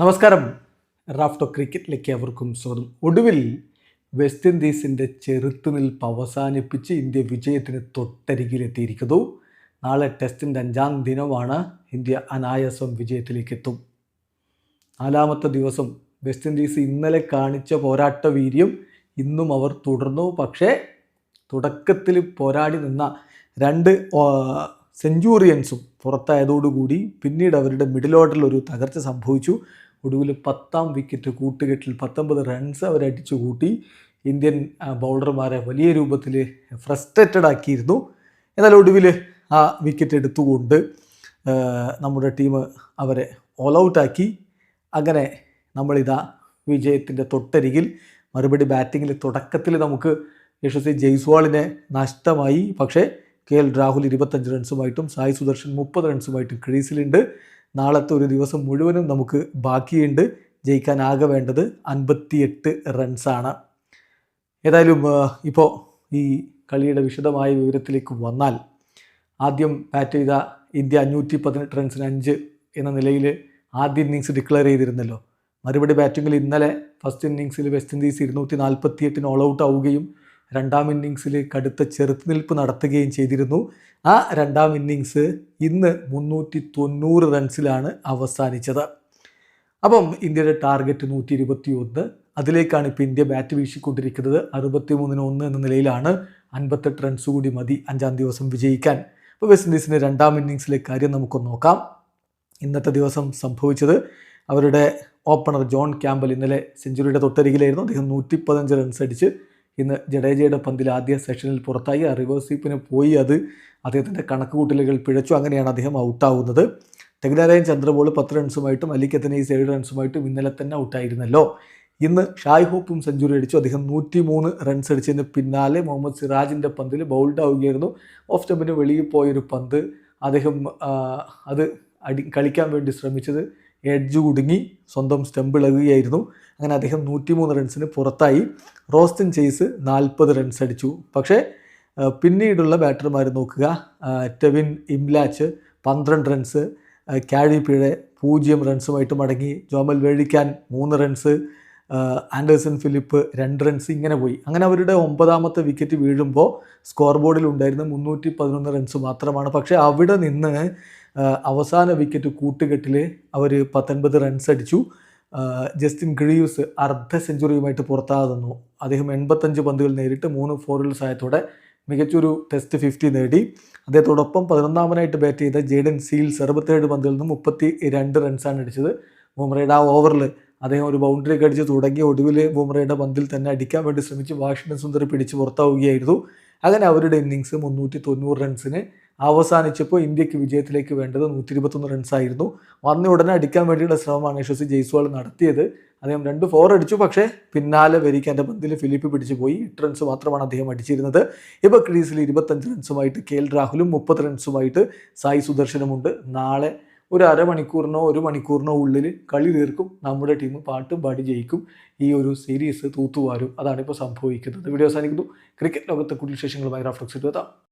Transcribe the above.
നമസ്കാരം. റാഫ്റ്റോ ക്രിക്കറ്റിലേക്ക് അവർക്കും സ്വാഗതം. ഒടുവിൽ വെസ്റ്റ് ഇൻഡീസിന്റെ ചെറുത്തുനിൽപ്പ് അവസാനിപ്പിച്ച് ഇന്ത്യ വിജയത്തിന് തൊട്ടരികിലെത്തിയിരിക്കുന്നു. നാളെ ടെസ്റ്റിന്റെ അഞ്ചാം ദിനമാണ് ഇന്ത്യ അനായാസം വിജയത്തിലേക്ക് എത്തും നാലാമത്തെ ദിവസം വെസ്റ്റ് ഇൻഡീസ് ഇന്നലെ കാണിച്ച പോരാട്ട വീര്യം ഇന്നും അവർ തുടർന്നു. പക്ഷേ തുടക്കത്തിൽ പോരാടി നിന്ന രണ്ട് സെഞ്ചുറിയൻസും പുറത്തായതോടുകൂടി പിന്നീട് അവരുടെ മിഡിൽ ഓർഡറിൽ ഒരു തകർച്ച സംഭവിച്ചു. ഒടുവിൽ പത്താം വിക്കറ്റ് കൂട്ടുകെട്ടിൽ പത്തൊമ്പത് റൺസ് അവരടിച്ചു കൂട്ടി ഇന്ത്യൻ ബൗളർമാരെ വലിയ രൂപത്തിൽ ഫ്രസ്ട്രേറ്റഡ് ആക്കിയിരുന്നു. എന്നാൽ ഒടുവിൽ ആ വിക്കറ്റ് എടുത്തുകൊണ്ട് നമ്മുടെ ടീം അവരെ ഓൾ ഔട്ടാക്കി അങ്ങനെ നമ്മളിതാ വിജയത്തിന്റെ തൊട്ടരികിൽ മറുപടി ബാറ്റിങ്ങിൽ തുടക്കത്തിൽ നമുക്ക് യശസ്വി ജയ്സ്വാളിനെ നഷ്ടമായി. പക്ഷേ കെ എൽ രാഹുൽ ഇരുപത്തഞ്ച് റൺസുമായിട്ടും സായി സുദർശൻ മുപ്പത് റൺസുമായിട്ടും ക്രീസിലുണ്ട്. നാളത്തെ ഒരു ദിവസം മുഴുവനും നമുക്ക് ബാക്കിയുണ്ട്. ജയിക്കാനാകെ വേണ്ടത് അൻപത്തിയെട്ട് റൺസാണ്. ഏതായാലും ഇപ്പോൾ ഈ കളിയുടെ വിശദമായ വിവരത്തിലേക്ക് വന്നാൽ ആദ്യം ബാറ്റ് ചെയ്ത ഇന്ത്യ അഞ്ഞൂറ്റി പതിനെട്ട് റൺസിന് അഞ്ച് എന്ന നിലയിൽ ആദ്യ ഇന്നിങ്സ് ഡിക്ലെയർ ചെയ്തിരുന്നല്ലോ. മറുപടി ബാറ്റിങ്ങിൽ ഇന്നലെ ഫസ്റ്റ് ഇന്നിങ്സിൽ വെസ്റ്റ് ഇൻഡീസ് ഇരുന്നൂറ്റി നാൽപ്പത്തി എട്ടിന് ഓൾ ഔട്ട് ആവുകയും രണ്ടാം ഇന്നിങ്സിൽ കടുത്ത ചെറുത്തുനിൽപ്പ് നടത്തുകയും ചെയ്തിരുന്നു. ആ രണ്ടാം ഇന്നിങ്സ് ഇന്ന് മുന്നൂറ്റി തൊണ്ണൂറ് റൺസിലാണ് അവസാനിച്ചത്. അപ്പം ഇന്ത്യയുടെ ടാർഗറ്റ് നൂറ്റി ഇരുപത്തി ഒന്ന് അതിലേക്കാണ് ഇപ്പോൾ ഇന്ത്യ ബാറ്റ് വീശിക്കൊണ്ടിരിക്കുന്നത്. അറുപത്തി മൂന്നിന് ഒന്ന് എന്ന നിലയിലാണ് അൻപത്തെട്ട് റൺസ് കൂടി മതി അഞ്ചാം ദിവസം വിജയിക്കാൻ. അപ്പോൾ വെസ്റ്റ് ഇൻഡീസിന്റെ രണ്ടാം ഇന്നിങ്സിലെ കാര്യം നമുക്ക് നോക്കാം. ഇന്നത്തെ ദിവസം സംഭവിച്ചത് അവരുടെ ഓപ്പണർ ജോൺ ക്യാമ്പൽ ഇന്നലെ സെഞ്ചുറിയുടെ തൊട്ടരികിലായിരുന്നു. അദ്ദേഹം നൂറ്റി പതിനഞ്ച് റൺസ് അടിച്ച് ഇന്ന് ജഡേജയുടെ പന്തിൽ ആദ്യ സെഷനിൽ പുറത്തായി. ആ റിവേഴ്സ് സ്വീപ്പിന് പോയി. അത് അദ്ദേഹത്തിന്റെ കണക്കുകൂട്ടലുകൾ പിഴച്ചു. അങ്ങനെയാണ് അദ്ദേഹം ഔട്ടാവുന്നത്. തെഗ്നാരായൻ ചന്ദ്രബോൾ പത്ത് റൺസുമായിട്ടും അലിക്കത്തനീസ് ഏഴ് റൺസുമായിട്ടും ഇന്നലെ തന്നെ ഔട്ടായിരുന്നല്ലോ. ഇന്ന് ഷായ് ഹോപ്പും സെഞ്ചുറി അടിച്ചു. അദ്ദേഹം നൂറ്റി മൂന്ന് റൺസ് അടിച്ചതിന് പിന്നാലെ മുഹമ്മദ് സിറാജിന്റെ പന്തിൽ ബൗൾഡ് ആവുകയായിരുന്നു. ഓഫ് സ്റ്റമ്പിന് വെളിയിൽ പോയൊരു പന്ത് അദ്ദേഹം അത് അടി കളിക്കാൻ വേണ്ടി ശ്രമിച്ചത് എഡ്ജ് കുടുങ്ങി സ്വന്തം സ്റ്റമ്പ് ഇളകുകയായിരുന്നു. അങ്ങനെ അദ്ദേഹം നൂറ്റിമൂന്ന് റൺസിന് പുറത്തായി. റോസ്റ്റിൻ ചെയ്സ് നാൽപ്പത് റൺസ് അടിച്ചു. പക്ഷേ പിന്നീടുള്ള ബാറ്റർമാർ നോക്കുക. ടെവിൻ ഇംലാച്ച് പന്ത്രണ്ട് റൺസ് കാഴി പിഴ പൂജ്യം റൺസുമായിട്ട് മടങ്ങി. ജോമൽ വേഴിക്കാൻ മൂന്ന് റൺസ് ആൻഡേഴ്സൺ ഫിലിപ്പ് രണ്ട് റൺസ് ഇങ്ങനെ പോയി. അങ്ങനെ അവരുടെ ഒമ്പതാമത്തെ വിക്കറ്റ് വീഴുമ്പോൾ സ്കോർ ബോർഡിൽ ഉണ്ടായിരുന്ന മുന്നൂറ്റി പതിനൊന്ന് റൺസ് മാത്രമാണ്. പക്ഷേ അവിടെ നിന്ന് അവസാന വിക്കറ്റ് കൂട്ടുകെട്ടിൽ അവർ പത്തൊൻപത് റൺസ് അടിച്ചു. ജസ്റ്റിൻ ഗ്രീവ്സ് അർദ്ധ സെഞ്ചുറിയുമായിട്ട് പുറത്താകെ അദ്ദേഹം എൺപത്തഞ്ച് പന്തുകൾ നേരിട്ട് മൂന്ന് ഫോറുകൾ സഹായത്തോടെ മികച്ചൊരു ടെസ്റ്റ് ഫിഫ്റ്റി നേടി. അദ്ദേഹത്തോടൊപ്പം പതിനൊന്നാമനായിട്ട് ബാറ്റ് ചെയ്ത ജേഡൻ സീൽസ് അറുപത്തേഴ് പന്തുകളിൽ നിന്ന് മുപ്പത്തി രണ്ട് റൺസാണ് അടിച്ചത്. ബുംറയുടെ ആ ഓവറിൽ അദ്ദേഹം ഒരു ബൗണ്ടറി കടിച്ച് തുടങ്ങി ഒടുവിൽ ബുംറയുടെ പന്തിൽ തന്നെ അടിക്കാൻ വേണ്ടി ശ്രമിച്ച് വാഷിംഗ്ടൺ സുന്ദർ പിടിച്ച് പുറത്താവുകയായിരുന്നു. അങ്ങനെ അവരുടെ ഇന്നിങ്സ് മുന്നൂറ്റി തൊണ്ണൂറ് റൺസിന് അവസാനിച്ചപ്പോൾ ഇന്ത്യയ്ക്ക് വിജയത്തിലേക്ക് വേണ്ടത് നൂറ്റി ഇരുപത്തൊന്ന് റൺസായിരുന്നു വന്ന ഉടനെ അടിക്കാൻ വേണ്ടിയുള്ള ശ്രമമാണ് യശസ്വി ജയ്സ്വാൾ നടത്തിയത്. അദ്ദേഹം രണ്ട് ഫോർ അടിച്ചു പക്ഷേ പിന്നാലെ വരിക്കാന്റെ പന്തിൽ ഫിലിപ്പ് പിടിച്ചു പോയി. എട്ട് റൺസ് മാത്രമാണ് അദ്ദേഹം അടിച്ചിരുന്നത്. ഇപ്പോൾ ക്രീസിൽ ഇരുപത്തഞ്ച് റൺസുമായിട്ട് കെ എൽ രാഹുലും മുപ്പത് റൺസുമായിട്ട് സായി സുദർശനുമുണ്ട്. നാളെ ഒരു അരമണിക്കൂറിനോ ഒരു മണിക്കൂറിനോ ഉള്ളിൽ കളി തീർക്കും. നമ്മുടെ ടീം പാട്ടും പാടി ജയിക്കും. ഈ ഒരു സീരീസ് തൂത്തുവാരും. അതാണ് ഇപ്പോൾ സംഭവിക്കുന്നത്. വീഡിയോ അവസാനിക്കുന്നു. ക്രിക്കറ്റ് ലോകത്തെ കൂടുതൽ വിശേഷങ്ങളുമായി റാഫ്ലക്സ് എത്താം